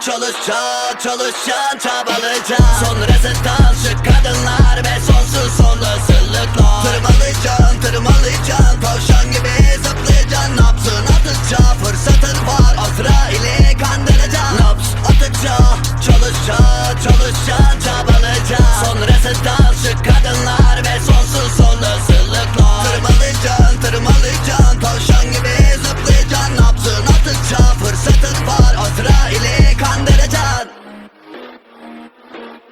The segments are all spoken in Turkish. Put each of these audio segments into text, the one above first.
çalışacaksın, çalışacaksın, çabalayacaksın Sonrasında şık kadınlar ve sonsuz olasılıklar Tırmalayacaksın, tırmalayacaksın, tavşan gibi zıplayacaksın. Napsın atınca fırsatın var, Azrail'i kandıracaksın. Naps atınca çalışacaksın, çalışacaksın,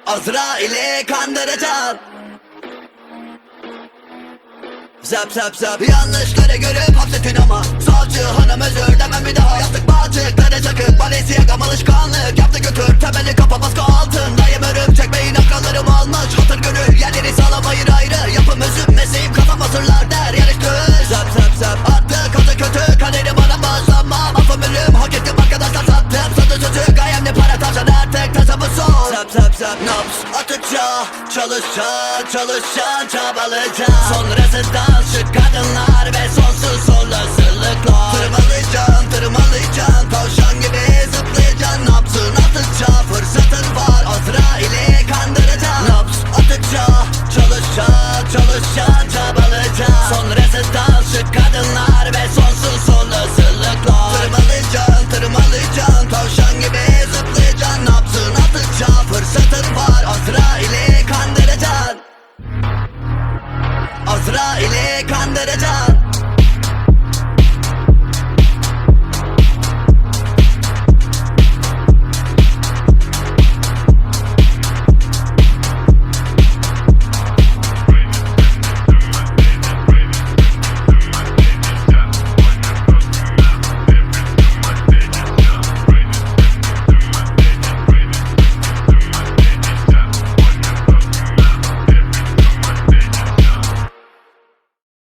Azrail'i kandıracaksın Zap zap zap. Yanlışları görüp hapsettin ama. Savcı hanım özür demem bir daha Yaptık Zap Naps atınca Çalışacaksın çalışacaksın çabalayacaksın Sonrasında Azrail'i kandıracağım.